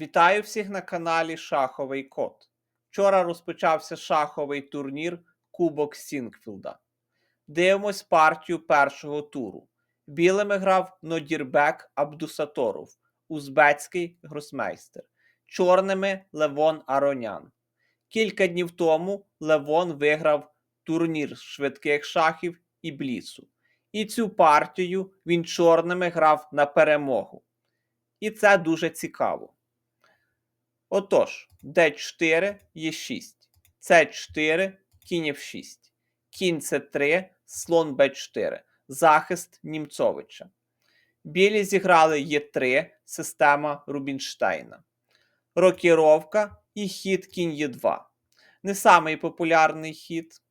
Вітаю всіх на каналі Шаховий Кот. Вчора розпочався шаховий турнір Кубок Сінгфілда. Дивимось партію першого туру. Білими грав Нодірбек Абдусаторов, узбецький гросмейстер. Чорними Левон Аронян. Кілька днів тому Левон виграв турнір швидких шахів і бліцу. І цю партію він чорними грав на перемогу. І це дуже цікаво. Отож, d4 є 6. С4, кінь F6. Кінь С3, слон Б4. Захист Німцовича. Білі зіграли Е3, система Рубінштейна. Рокіровка і хід кінь Е2. Не самий популярний хід.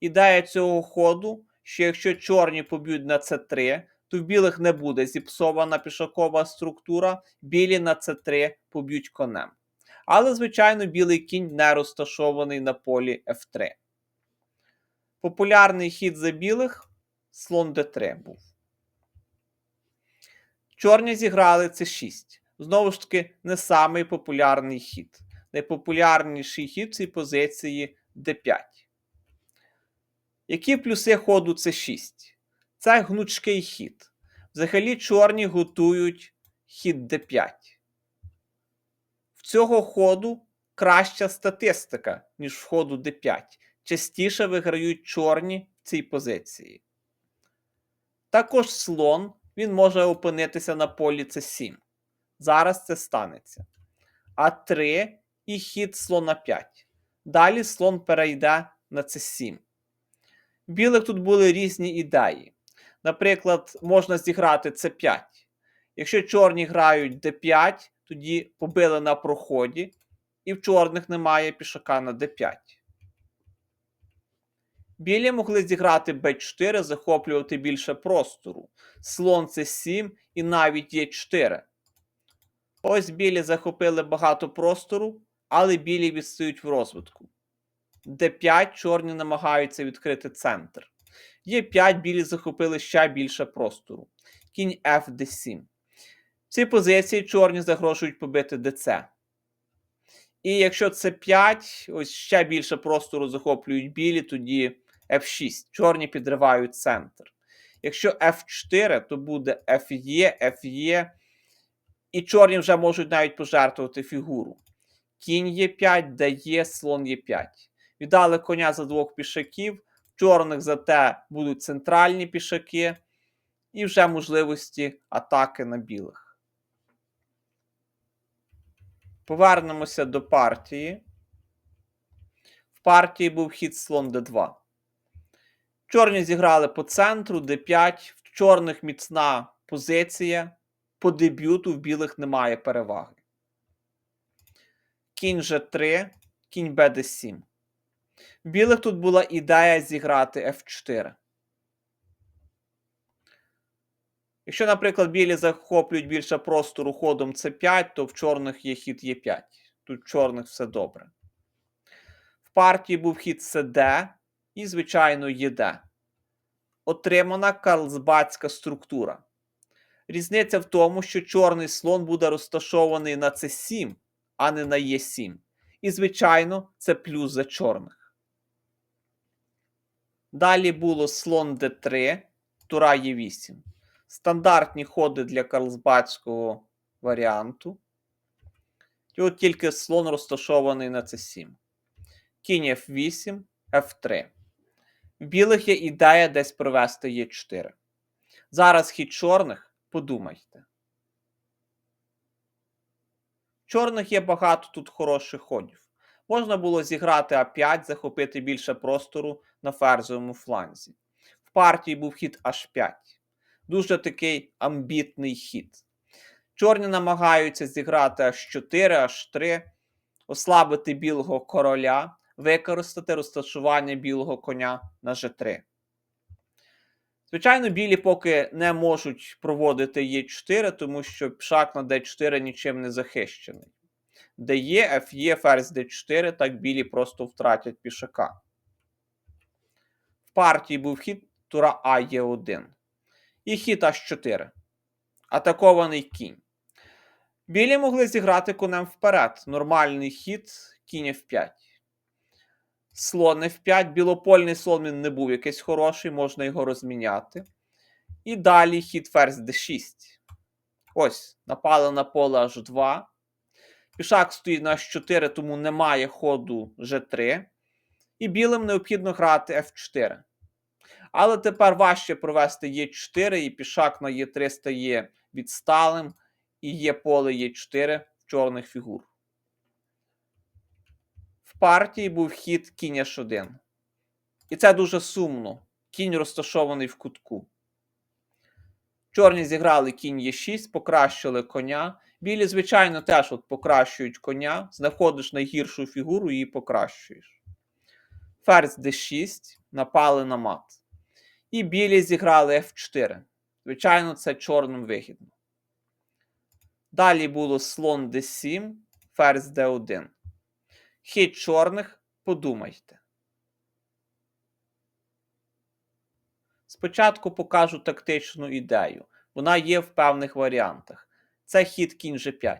Ідея цього ходу, що якщо чорні поб'ють на С3, то в білих не буде зіпсована пішакова структура, білі на С3 поб'ють конем. Але, звичайно, білий кінь не розташований на полі F3. Популярний хід за білих слон d3 був. Чорні зіграли С6. Знову ж таки, не самий популярний хід. Найпопулярніший хід цій позиції d5. Які плюси ходу С6? Це гнучкий хід. Взагалі, чорні готують хід d5 в цього ходу краща статистика, ніж в ходу d5. Частіше виграють чорні в цій позиції. Також слон він може опинитися на полі c7. Зараз це станеться. А3 і хід слона 5. Далі слон перейде на c7. В білих тут були різні ідеї. Наприклад, можна зіграти c5. Якщо чорні грають d5, тоді побили на проході, і в чорних немає пішака на d5. Білі могли зіграти b4, захоплювати більше простору. Слон c 7 і навіть є 4. Ось білі захопили багато простору, але білі відстають в розвитку. Д5 чорні намагаються відкрити центр. Є 5 білі захопили ще більше простору. Кінь FD7. Ці позиції чорні загрожують побити ДЦ. І якщо це 5, ось ще більше простору захоплюють білі, тоді F6. Чорні підривають центр. Якщо F4, то буде FE, FE. І чорні вже можуть навіть пожертвувати фігуру. Кінь є 5 дає слон є 5. Віддали коня за двох пішаків. Чорних зате будуть центральні пішаки, і вже можливості атаки на білих. Повернемося до партії. В партії був хід слон d2. Чорні зіграли по центру, d5. В чорних міцна позиція. По дебюту в білих немає переваги. Кінь G3, кінь BD7. В білих тут була ідея зіграти F4. Якщо, наприклад, білі захоплюють більше простору ходом С5, то в чорних є хід Е5. Тут в чорних все добре. В партії був хід СД і, звичайно, ЄД. Отримана карлсбадська структура. Різниця в тому, що чорний слон буде розташований на С7, а не на Е7. І, звичайно, це плюс за чорних. Далі було слон Д3, тура Е8 стандартні ходи для карлсбадського варіанту. І от тільки слон розташований на c7. Кінь F8, F3. В білих є ідея десь провести Е4. Зараз хід чорних подумайте. Чорних є багато тут хороших ходів. Можна було зіграти А5, захопити більше простору на ферзовому фланзі. В партії був хід H5 дуже такий амбітний хід. Чорні намагаються зіграти H4, H3, ослабити білого короля, використати розташування білого коня на G3. Звичайно, білі поки не можуть проводити Е4, тому що пшак на d4 нічим не захищений. Де Ф'є, ферзь d4, так білі просто втратять пішака. В партії був хід тура А Е1 і хід H4. Атакований кінь. Білі могли зіграти конем вперед. Нормальний хід кінь F5. Слон F5. Білопольний слон він не був якийсь хороший, можна його розміняти. І далі хід ферзь D6. Ось, напали на поле H2. Пішак стоїть на H4, тому немає ходу G3. І білим необхідно грати F4. Але тепер важче провести Е4, і пішак на Е3 стає відсталим, і є поле Е4 в чорних фігур. В партії був хід кінь H1. І це дуже сумно. Кінь розташований в кутку. Чорні зіграли кінь Е6, покращили коня. Білі, звичайно, теж от покращують коня. Знаходиш найгіршу фігуру і покращуєш. Ферзь d6, напали на мат. І білі зіграли F4. Звичайно, це чорним вигідно. Далі було слон d7, ферзь d1. Хід чорних подумайте. Спочатку покажу тактичну ідею. Вона є в певних варіантах. Це хід кінь G5.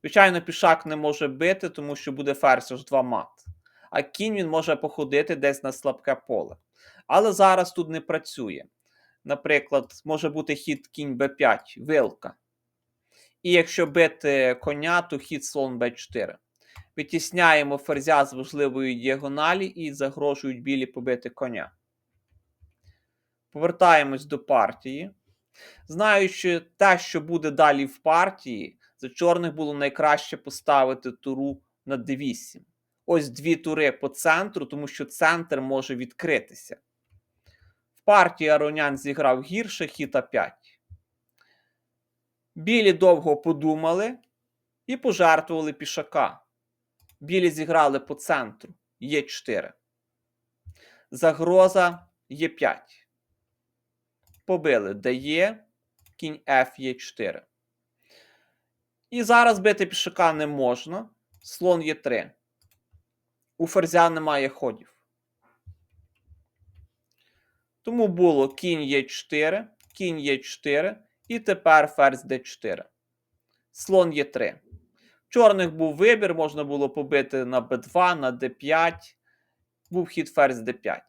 Звичайно, пішак не може бити, тому що буде ферзь H2 мат. А кінь він може походити десь на слабке поле. Але зараз тут не працює. Наприклад, може бути хід кінь b5, вилка. І якщо бити коня, то хід слон b4. Витісняємо ферзя з важливої діагоналі і загрожують білі побити коня. Повертаємось до партії. Знаючи те, що буде далі в партії, за чорних було найкраще поставити туру на d8. Ось дві тури по центру, тому що центр може відкритися. В партії Аронян зіграв гірше хід А5. Білі довго подумали і пожертвували пішака. Білі зіграли по центру Е4. Загроза Е5. Побили дає кінь F Е4. І зараз бити пішака не можна. Слон Е3. У ферзя немає ходів. Тому було кінь Е4, кінь Е4 і тепер ферзь Д4. Слон Е3. В чорних був вибір, можна було побити на Б2, на Д5. Був хід ферзь Д5.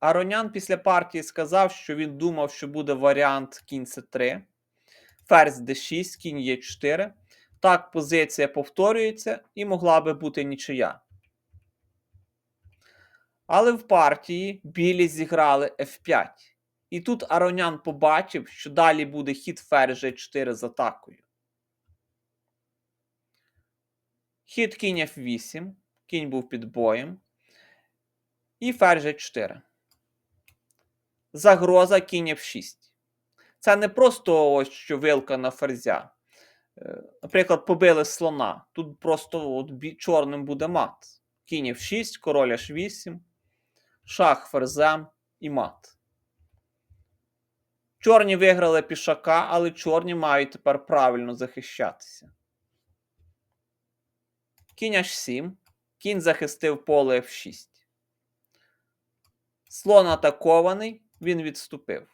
Аронян після партії сказав, що він думав, що буде варіант кінь С3, ферзь Д6, кінь Е4. Так, позиція повторюється і могла би бути нічия. Але в партії білі зіграли F5. І тут Аронян побачив, що далі буде хід ферзь G4 з атакою. Хід кінь F8. Кінь був під боєм. І ферзь G4. Загроза кінь F6. Це не просто ось що вилка на ферзя. Е, Наприклад, побили слона. Тут просто от чорним буде мат. Кінь F6, король H8, шах ферзем і мат. Чорні виграли пішака, але чорні мають тепер правильно захищатися. Кінь H7. Кінь захистив поле F6. Слон атакований, він відступив.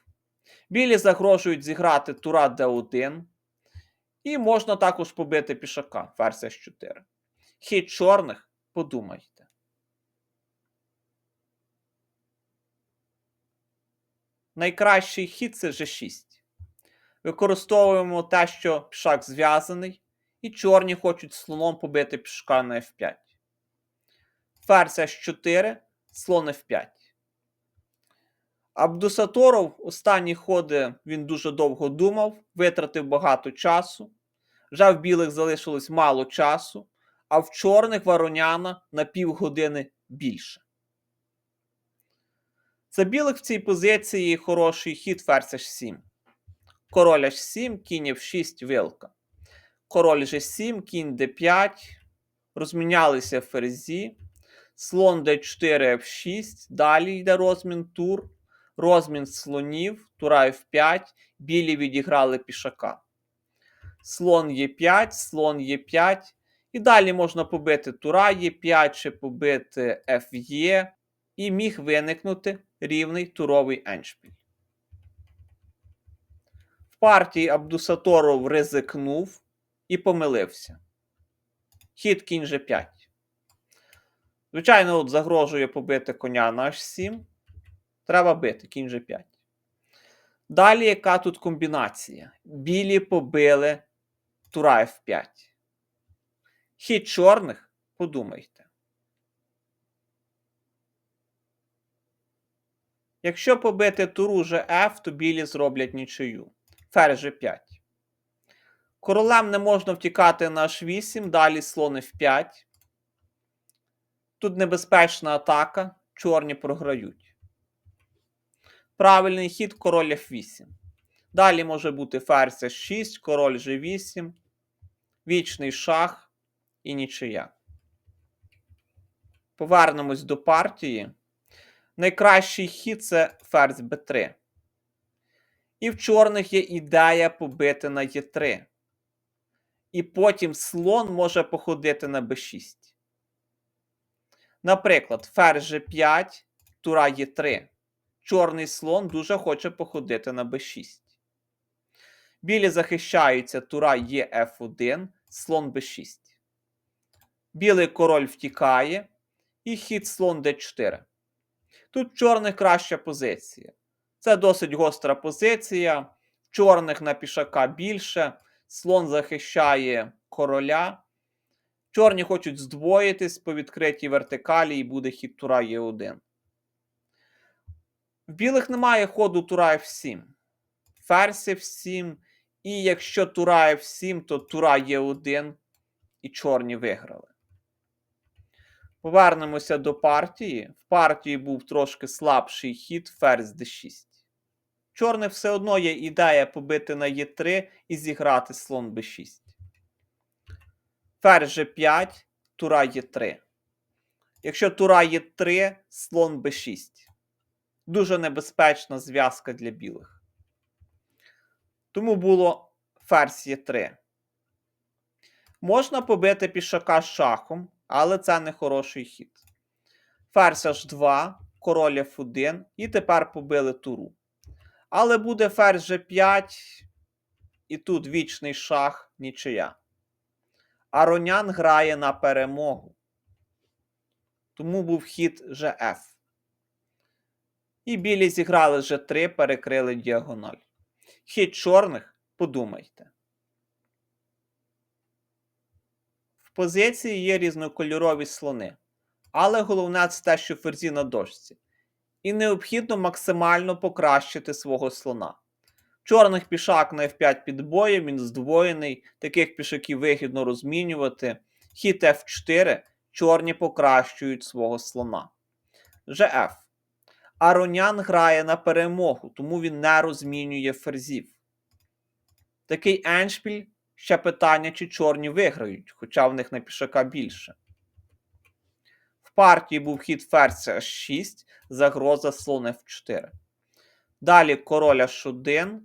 Білі загрожують зіграти тура d1. І можна також побити пішака, ферзь H4. Хід чорних, подумайте. Найкращий хід це G6. Використовуємо те, що пішак зв'язаний, і чорні хочуть слоном побити пішака на F5. Ферзь H4, слон F5. Абдусаторов останні ходи він дуже довго думав, витратив багато часу. Вже в білих залишилось мало часу, а в чорних вороняна на півгодини більше. За білих в цій позиції хороший хід ферзь H7. Король H7, кінь F6, вилка. Король G7, кінь D5. Розмінялися ферзі. Слон D4, F6. Далі йде розмін тур. Розмін слонів, тура F5. Білі відіграли пішака. Слон Е5, слон Е5. І далі можна побити тура Е5 чи побити Ф'Є. І міг виникнути рівний туровий еншпіль. В партії Абдусаторов ризикнув і помилився. Хід кінь G5. Звичайно, от загрожує побити коня на H7. Треба бити кінь G5. Далі яка тут комбінація? Білі побили тура F5. Хід чорних, подумайте. Якщо побити туру F, то білі зроблять нічию. Ферзь G5. Королем не можна втікати на H8, далі слон F5. Тут небезпечна атака, чорні програють. Правильний хід король F8. Далі може бути ферзь H6, король G8, вічний шах і нічия. Повернемось до партії. Найкращий хід це ферзь b3. І в чорних є ідея побити на Е3. І потім слон може походити на b6. Наприклад, ферзь G5, тура Е3. Чорний слон дуже хоче походити на b6. Білі захищаються тура ЕФ1, слон b6. Білий король втікає. І хід слон d4. Тут чорних краща позиція. Це досить гостра позиція. Чорних на пішака більше. Слон захищає короля. Чорні хочуть здвоїтись по відкритій вертикалі, і буде хід тура Е1. В білих немає ходу тура F7. Ферзь F7. І якщо тура F7, то тура Е1 і чорні виграли. Повернемося до партії. В партії був трошки слабший хід ферзь d6. Чорних все одно є ідея побити на Е3 і зіграти слон b6. Ферзь G5, тура Е3. Якщо тура Е3, слон b6. Дуже небезпечна зв'язка для білих. Тому було ферзь Е3. Можна побити пішака шахом, але це не хороший хід. Ферзь H2, король F1, і тепер побили туру. Але буде ферзь G5, і тут вічний шах нічия. Аронян грає на перемогу. Тому був хід GF. І білі зіграли G3, перекрили діагональ. Хід чорних, подумайте. В позиції є різнокольорові слони. Але головне це те, що ферзі на дошці. І необхідно максимально покращити свого слона. Чорних пішак на F5 під боєм, він здвоєний, таких пішаків вигідно розмінювати. Хід F4, чорні покращують свого слона. GF. Аронян грає на перемогу, тому він не розмінює ферзів. Такий еншпіль ще питання, чи чорні виграють, хоча в них на пішака більше. В партії був хід ферзь H6, загроза слон F4. Далі король H1,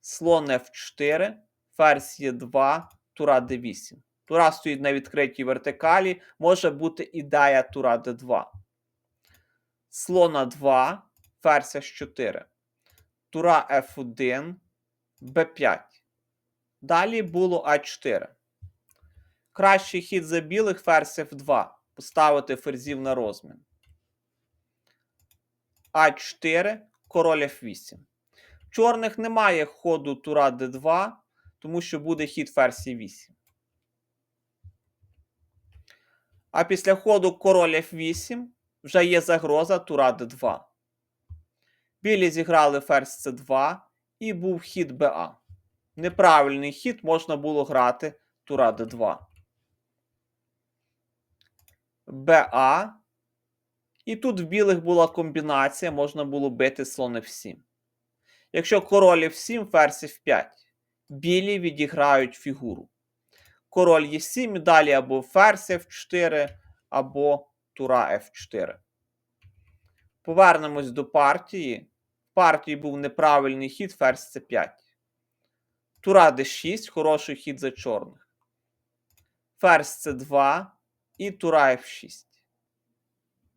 слон F4, ферзь Е2, тура d8. Тура стоїть на відкритій вертикалі, може бути ідея тура d2. Слона 2, ферзь H4. Тура F1, b5. Далі було А4. Кращий хід за білих ферзь F2. Поставити ферзів на розмін. А4, король F8. Чорних немає ходу тура d2, тому що буде хід ферзь 8. А після ходу король F8 вже є загроза тура d2. Білі зіграли ферзь c2 і був хід БА. Неправильний хід можна було грати тура d2. БА. І тут в білих була комбінація, можна було бити слон F7. Якщо король F7, ферзь F5. Білі відіграють фігуру. Король Е7 і далі або ферзь F4, або тура F4. Повернемось до партії. В партії був неправильний хід ферзь C5. Тура d6, хороший хід за чорних. Ферзь c2 і тура f6.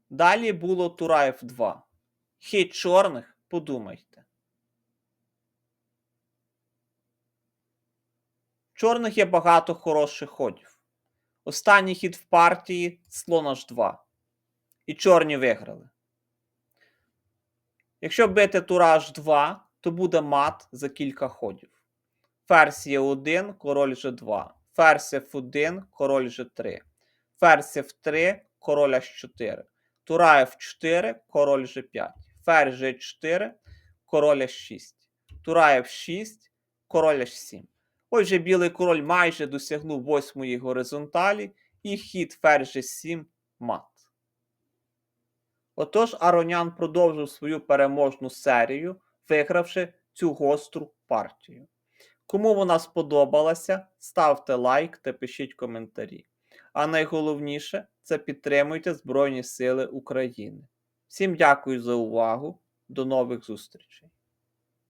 Далі було тура f2. Хід чорних, подумайте. чорних є багато хороших ходів. Останній хід в партії слон H2. І чорні виграли. Якщо бити тура H2, то буде мат за кілька ходів. Ферзь Е1, король G2. Ферзь F1, король G3. Ферзь F3, король H4. Тура F4, король G5. Ферзь G4, король H6. Тура F6, король H7. Отже, білий король майже досягнув восьмої горизонталі, і хід ферзь G7 мат. Отож, Аронян продовжив свою переможну серію, вигравши цю гостру партію. Кому вона сподобалася, ставте лайк та пишіть коментарі. А найголовніше це підтримуйте Збройні Сили України. Всім дякую за увагу. До нових зустрічей!